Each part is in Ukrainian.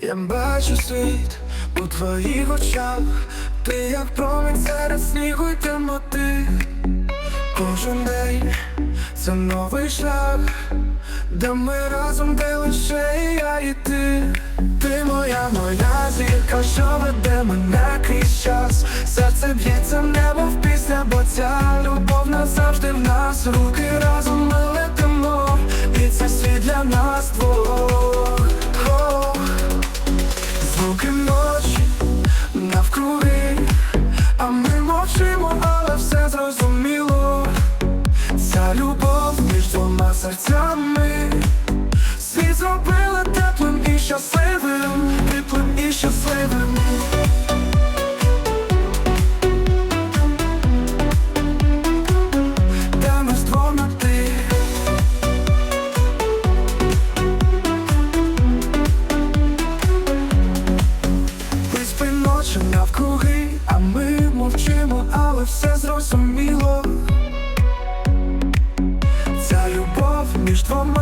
Я бачу світ у твоїх очах, ти як промінь серед снігу й темноти. Кожен день це новий шлях, де ми разом, де лише я і ти. Ти моя, моя зірка, що веде мене крізь час. Серце б'ється в небо в пісня, бо ця любов назавжди в нас. Руки разом ми летимо, і це світ для нас двох. Любов між двома серцями Світ зробила теплим і щасливим, теплим і щасливим. Де ми здвома ти Виспи ночі навкруги, а ми мовчимо, але все зрозуміло.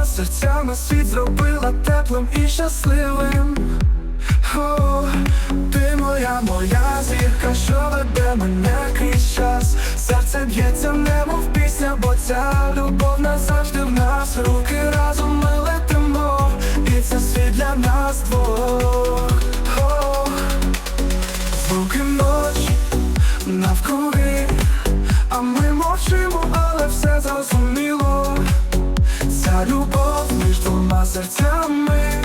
Між серцями світ зробила теплим і щасливим. О, ти моя, моя зірка, що веде мене крізь час. Серце б'ється в небо в пісня, бо ця любов назавжди в нас. Руки разом ми летимо, і це світ для нас двох. О, Звуки ночі навкруги, серцями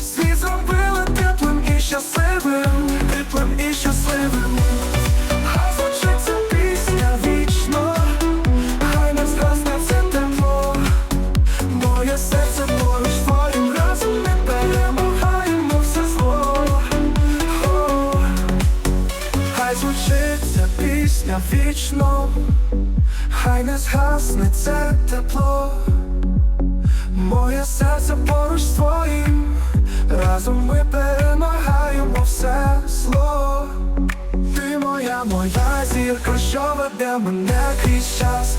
Світ зробила теплим і щасливим, теплим і щасливим. Хай звучить пісня вічно, хай не згасне тепло. Моє серце поруч твоїм разом ми перемагаємо все зло. Хай звучить пісня вічно, хай не згасне це тепло. Моє серце поруч з твоїм, разом ми перемагаємо все зло. Ти моя, моя зірка, що веде мене крізь час.